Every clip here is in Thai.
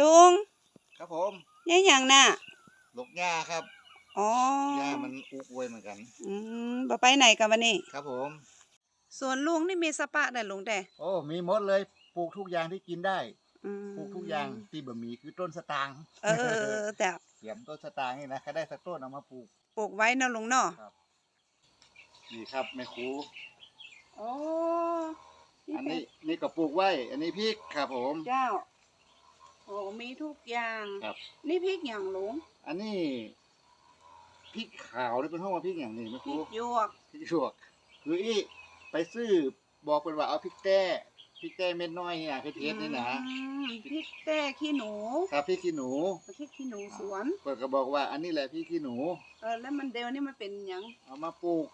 ลุงครับผมนี่อย่างน่ะลูกหญ้าครับอ๋อหญ้ามันอุกไว้เหมือนกัน อืมบ่ไปไหนกันวันนี้ ครับผมสวนลุงนี่มีสปะแต่ลุงแต่โอ้มีหมดเลยปลูกทุกอย่างที่กินได้อืมปลูกทุกอย่างที่บะหมี่คือต้นสตางค์เออเออเออแต่เสียมต้นสตางค์นี่นะใครได้สักต้นเอามาปลูกปลูกไว้นะลุงเนาะนี่ครับแม่ครูโอ้อันนี้นี่ก็ปลูกไว้ อันนี้พริกครับผม เจ้า โอ้มีทุกอย่าง ครับ นี่พริกอย่างลุงอันนี้พริกขาวนี่เป็นห้องว่าพริกอย่างนี้แม่พคริรูกหยวกพริกหยวกคืออีไปซื้อบอกเป็นว่าเอาพริกแต้พริกแต้เม็ดน้อยเนี่ยเพชรๆนี่นะอืมพริกแต้ขี้หนูครับพริกขี้หนูพริกขี้หนูสวน เปิดก็บอกว่าอันนี้แหละพริกขี้หนู เออแล้วมันเดียวนี่มันเป็นหยังเอามาปลูก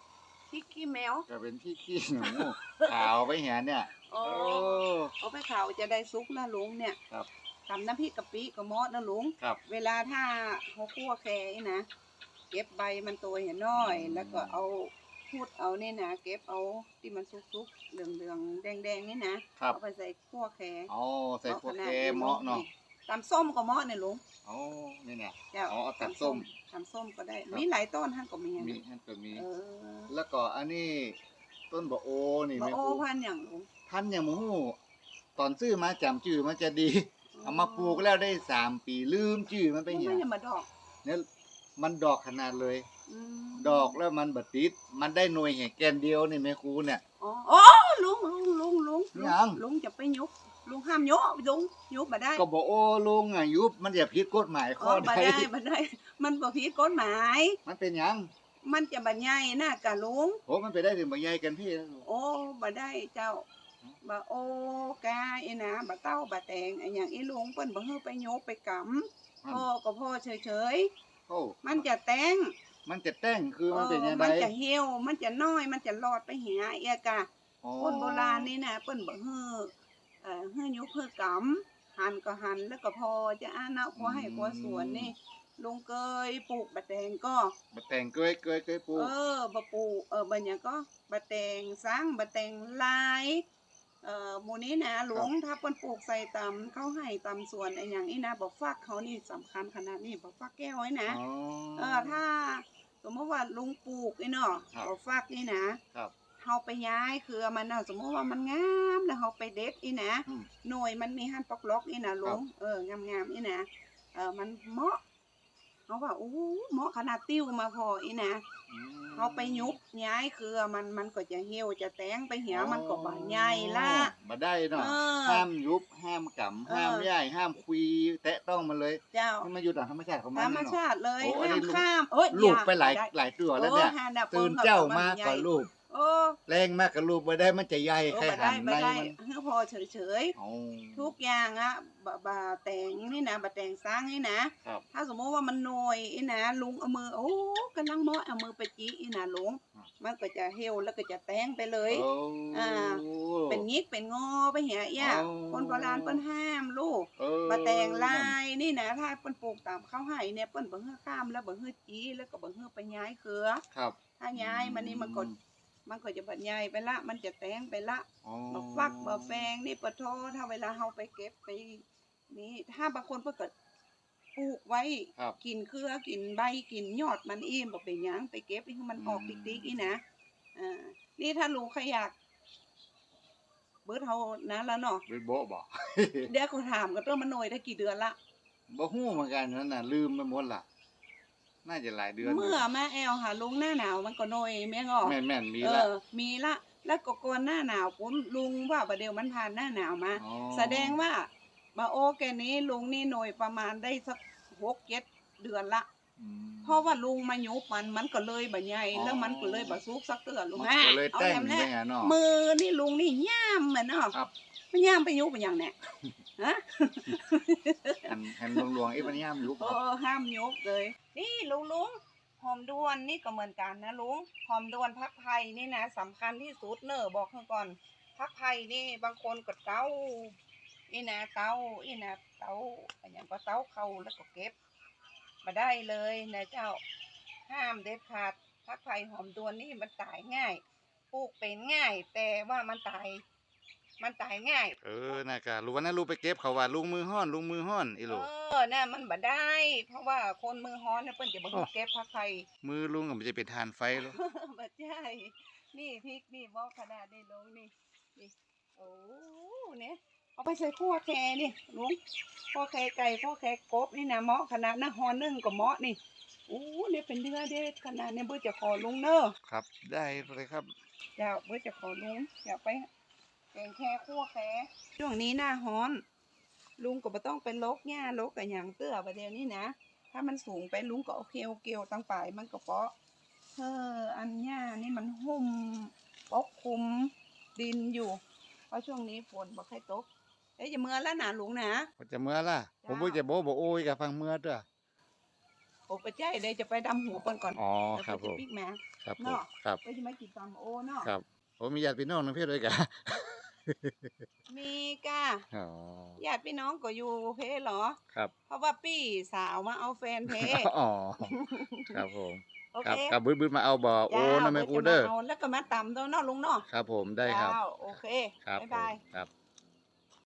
พริกขี้แมวก็เป็นพริกขี้หนู ขาวไปเห็นเนี่ย โอ้ โอ้ เอาไปขาวจะได้ซุกนะลุงเนี่ยครับ ทำน้ำพริกกะปิกับมอสนะลุง ครับ เวลาถ้าเขาคั่วแคนี่นะ เก็บใบมันตัวเห็นน้อยอืมแล้วก็เอาพูดเอานี่นะ เก็บเอาที่มันซุกๆเหลืองๆ แดงๆนี่นะครับ เอาไปใส่คั่วแคอ๋อใส่พวกแกเหมาะเนาะตำส้มก็เหมาะเนี่ยลุงอ๋อนี่เนี่ย เจ้าอ๋อเอาตำส้มตำส้มก็ได้ ครับ มีหลายต้นท่านก็มีมีนะนั่นก็มี เออแล้วก็อันนี้ ต้นบะโอนี่บะแม่โอครูพันธุ์อย่างลุง พันธุ์อย่างหมูหูตอนซื้อมาจำจื่อมันจะดี เอามาปลูกแล้วได้สามปีลืมจื่อมันไปไม่เหี่ยใช่มาดอกเนี่ยมันดอกขนาดเลยอืมดอกแล้วมันบัดติด มันได้หน่วยแห่แกนเดียวนี่แม่ครูเนี่ยอ๋ออ๋อลุงลุงลุงลุงยังลุงจะไปยุบลุงห้ามยกลุงยุบมาได้ ก็บอกโอ้ลุงอายุบมันจะผิดกฎหมายอ๋ข้ออมาใดได้มาได้ มันบ่ผิดกฎหมาย มันเป็นหยังมันจะบัญญัยนะกะลุงโอ้มันไปได้ถึงบางใหญ่กันพี่โอ้บ่ได้เจ้า บ่โอกาอีนะบ่เต้าบ่แตงอันอย่างอีลุงเปิ้นบ่ฮือไปโยกไปกำพ่อก็พ่อเฉยโอ้ๆมันจะแตงมันจะแต่งคือมันเป็นยังมัไงนจะเหี่ยวมันจะน้อยมันจะรอดไปหาเอียกะอ๋อคนโบราณนี่นะเปิ้นบ่ฮือเอ่อฮือยุฮือกำหันก็หันแล้วก็พอจะอานะพอให้กว่าสวนนี่ลุงเคยปลูกบะแตงก็มาแต่งเกยเกยเกยปลูกเออบะปูเออบัญญัก็บะแตงสร้างบะแตงลาย เอ่อหมู่นี้นะหลวงถ้าเปิ้นปลูกใส่ตำเขาให้ตำสวนไอ้อย่างนี้นะบ่ฟักเขานี่สำคัญขนาดนี้บ่ฟักแก้วไว้นะอ๋อ เออถ้าสมมติว่าลุงปลูกไอ้เนาะครับบ่ฟักนี่นะครับเฮาไปย้ายคือมันน่ะสมมติว่ามันงามแล้วเฮาไปเด็ดอีนะอืมหน่วยมันมีหั่นปอกล็อกนี่นะลุงเอองามๆนี่นะเออมันเหมาะ เขาว่าโอ้เหมาะขนาดติ้วมาพออีนะอืมเขาไปยุบย้ายคือมันมันก็จะเหี่ยวจะแตงไปเหี่ยวมันก็บานใหญ่ละมาได้เนาะเออห้ามยุบห้ามกำเออห้ามย่ายห้ามคุยแตะต้องมันเลยเจ้าให้มันอยู่ตามธรรมชาติของมันธรรมเนาะชาติเลยโอ้อันห้านี้มลูกข้ามเอ้ยลูกไปหลายอหลายตัวแล้วเนี่ยโอ้หาดับตื่นเบิ่งเจ้ากับมามันใหญ่ก็ลูก โอ้แรงมากกับลูกไปได้มันจะใหญ่โอ้แค่บ่หัได้นบ่ในได้มันเฮือพอเฉยเอาๆทุกอย่างอะบะบะแต่งนี่นะบะแต่งสร้างนี่นะครับ ถ้าสมมติว่ามันหน่อยอีนะลุงเอามือโอ้กำลังเหมาะเอามือไปจี้อีนะลุงมันก็จะเหี่ยวแล้วก็จะแตงไปเลยโอ้อ่า เป็นงิกเป็นงอไปเหียเอี้ยเอาคนโบราณเปิ้นห้ามลูกเออมาแต่งลายนี่นะถ้าเปิ้นปลูกตามเขาให้เนี่ยเปิ้นบ่ฮื้อข้ามแล้วบ่ฮื้อจี้แล้วก็บ่ฮื้อไปย้ายเครือ ครับ ถ้าย้ายมันนี่มันก็ มันก็จะบัดย้ายไปละ มันจะแตงไปละอ๋อบ่ฟักบ่แฟงนี่ปะโทถ้าเวลาเฮาไปเก็บไป นี่ถ้าบางคนเพิ่นก็ปลูกไว้ ครับ กินเครือกินใบกินยอดมันเองบ่เป็นหยังไปเก็บให้มันออกอืม ติ๊กๆนี่นะอ่านี่ถ้าลุงใครอยาก เบิดเฮานะแล้วเนาะไปโบะบอกเดี๋ยวเขาถามกันตัวมันหน่วยได้กี่เดือนละบ่ฮู้เหมือนกันนั่นน่ะลืมไปหมดล่ะ น่าจะหลายเดือนเมื่อแม่แอลหาลุงหน้าหนาวมันก็หน่วยแม่งอแม่นแม่นๆมีเอละ อมีละ แล้วก็ก่อนหน้าหนาวปุ๊บลุงว่าประเดี๋ยวมันผ่านหน้าหนาวมา อ๋อ แสดงว่าบาโอแกนี้ลุงนี่หน่วยประมาณได้สักหกเจ็ดเดือนละ อืม เพราะว่าลุงมายุบมันมันก็เลยบ่ใหญ่แล้วมันก็เลยบ่สุกสักเตือลุงมันฮะก็เลยเอาแต่งแหลมไปแน่ไงเนาะมือนี่ลุงนี่ย่ามเหมือนเนาะครับไม่ย่ามไปยุบเป็นอย่างเนี้ย ฮะอันแผ่นหลวงๆไอ้ปัญญามยุบเออห้ามยกเลย นี่ลุงลุงหอมด้วนนี่ก็เหมือนกันนะลุงหอมด้วนพักไผ่นี่นะสำคัญที่สุดเนอะบอกให้ก่อนพักไผ่นี่บางคนก็เต้านี่นะเต้านี่นะเต้าอะไรอย่างก็เต้าเขาแล้วก็เก็บมาได้เลยนะเจ้าห้ามเด็ดขาดพักไผ่หอมด้วนนี่มันตายง่ายปลูกเป็นง่าย แต่ว่ามันตาย มันตายง่าย เออน่ากะรู้วันนั้นรู้ไปเก็บเขาว่าลุงมือห้อนลุงมือห้อนอีหลูเออน่ะมันบ่ได้ เพราะว่าคนมือฮ้อนเนี่ยเปิ้นจะบ่ให้เก็บผักไผ่มือลุงก็มันจะเป็นทานไฟแล้วบ่ใช่นี่พริกนี่บ่ขนาดนี้ลงนี่นี่ โอ้เนี่ยเอาไปใส่คั่วแคนี่ลุงคั่วแคไก่คั่วแคกบนี่นะเหมาะขนาดนะฮอนึ่งก็เหมาะนี่โอ้เนี่ยเป็นเนื้อเด็ดขนาดเนี่ยเบื่อจะขอลุงเนอะครับ ได้เลยครับ เดี๋ยวเบื่อจะขอลุงอยากไป แกงแค่คั่วแค่ช่วงนี้หน้าฮ้อน ลุงก็บ่ต้องไปลกหญ้าลกกับหยังเตื้อประเดี๋ยวนี้นะ ถ้ามันสูงไปลุงก็เอาเคียวเกี่ยวตั้งปลายมันก็เปาะเอออันหญ้านี่มันหุ้มปกคลุมดินอยู่ เพราะช่วงนี้ฝนบ่ค่อยตกเอ้ยอย่าเมื่อแล้วนะลุงนะผมจะเมื่อล่ะ ผมจ้าเพิ่งจะโบบอกโอ้ยกับฟังเมื่อเด้อโอ้ปะใจเลยจะไปดำหัวเปิ้นก่อนอ๋อแล้วครับก็ผจะมปิกมาครับผมเนาะครับไปจะมากินตำโอเนาะครับ ผมมีญาติพี่น้องทั้งเพศด้วยกันมีก้าอ๋อ ญาติพี่น้องก็อยู่เพเหรอ ครับ เพราะว่าปี้สาวมาเอาแฟนเพอ๋อ ครับผมโอครัเคบครับบึ้ดบึ้ดมาเอาบ่อโอ้นะแม่กูเด้อจ้าดี๋ยวจะมาเอาแล้วก็มาตำตัวเนาะลุงเนาะครับผมได้ครับเจ้าโอเค ครับบ๊ายบายผมครับ